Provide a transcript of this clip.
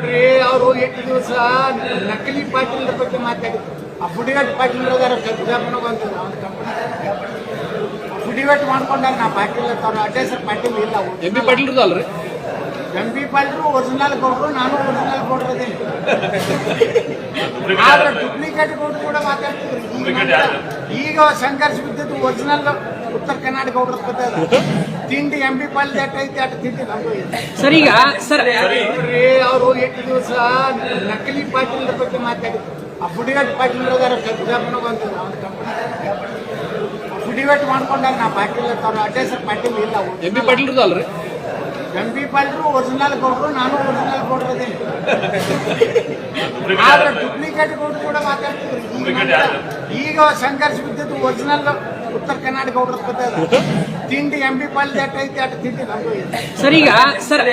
ನೋಡ್ರಿ ಅವರು ಎಂಟು ದಿವಸ ನಕಲಿ ಪಾಟೀಲ್ ಬಗ್ಗೆ ಮಾತಾಡಿದ್ರು. ಆ ಬುಡಿಗಟ್ಟು ಪಾಟೀಲ್ ಕಂಪನಿ. ಬುಡಿಗಟ್ಟು ಮಾಡ್ಕೊಂಡಾಗ ನಾ ಪಾಟೀಲ್ ಅಂತ ಅವ್ರ ಅಡ್ಡ ಹೆಸರು ಪಾಟೀಲ್ ಇಲ್ಲ. ಎಂ ಬಿ ಪಾಟೀಲ್ ಅಲ್ರಿ ಎಂ ಪಿ ಪಾಟೀಲ್ ಒರಿಜಿನಲ್ ಕೊಟ್ರು ನಾನು ಒರಿಜಿನಲ್ ಕೊಡ್ರದೇನೆ ಆದ್ರೆ ಡೂಪ್ಲಿಕೇಟ್ ಕೊಟ್ಟು ಕೂಡ ಮಾತಾಡ್ತಿದ್ರು. ಈಗ ಸಂಘರ್ಷ ಬಿದ್ದದ್ದು ಒರಿಜಿನಲ್ ಉತ್ತರ ಕರ್ನಾಟಕ ಹುಡುಕ್ತದ ತಿಂಡಿ ಎಂ ಬಿ ಪಾಟೀಲ್ ಎಟ್ ಐತಿ ಅಟ್ ತಿಂಡಿ ನಮ್ದು ಐತಿ. ಸರ್ ಈಗ ಸರ್ ನೋಡ್ರಿ ಅವರು ಎಂಟು ದಿವಸ ನಕಲಿ ಪಾಟೀಲ್ ಬಗ್ಗೆ ಮಾತಾಡಿದ್ರು. ಆ ಬುಡಿಗಟ್ಟು ಪಾಟೀಲ್ ಅವ್ನ ಕಂಪನಿ ಬುಡಿಗಟ್ಟು ಮಾಡ್ಕೊಂಡಾಗ ನಾ ಪಾಟೀಲ್ ಅವ್ರ ಅಡ್ಡ ಹೆಸರು ಪಾಟೀಲ್ ಇಲ್ಲ ಅವ್ರು. ಎಂ ಬಿ ಪಾಟೀಲ್ ಅಲ್ರಿ? ಎಂ ಪಿ ಪಾಟೀಲ್ ಒರಿಜಿನಲ್ ಕೊಟ್ರು ನಾನು ಒರಿಜಿನಲ್ ಕೊಟ್ಟಿರೋದೇನು ಆದ್ರೆ ಡೂಪ್ಲಿಕೇಟ್ ಕೊಟ್ಟು ಕೂಡ ಮಾತಾಡ್ತಿದ್ರು. ಈಗ ಈಗ ಸಂಘರ್ಷ ಬಿದ್ದದ್ದು ಒರಿಜಿನಲ್ ಉತ್ತರ ಕರ್ನಾಟಕ ಹುಡುಕ್ತದ ತಿಂಡಿ ಎಂಬಿ ಪಾಲ್ ಎಟ್ ಐತಿ ಅಟ್ ತಿಂಡಿ ನಮ್ದು ಸರ್ ಈಗ ಸರ್.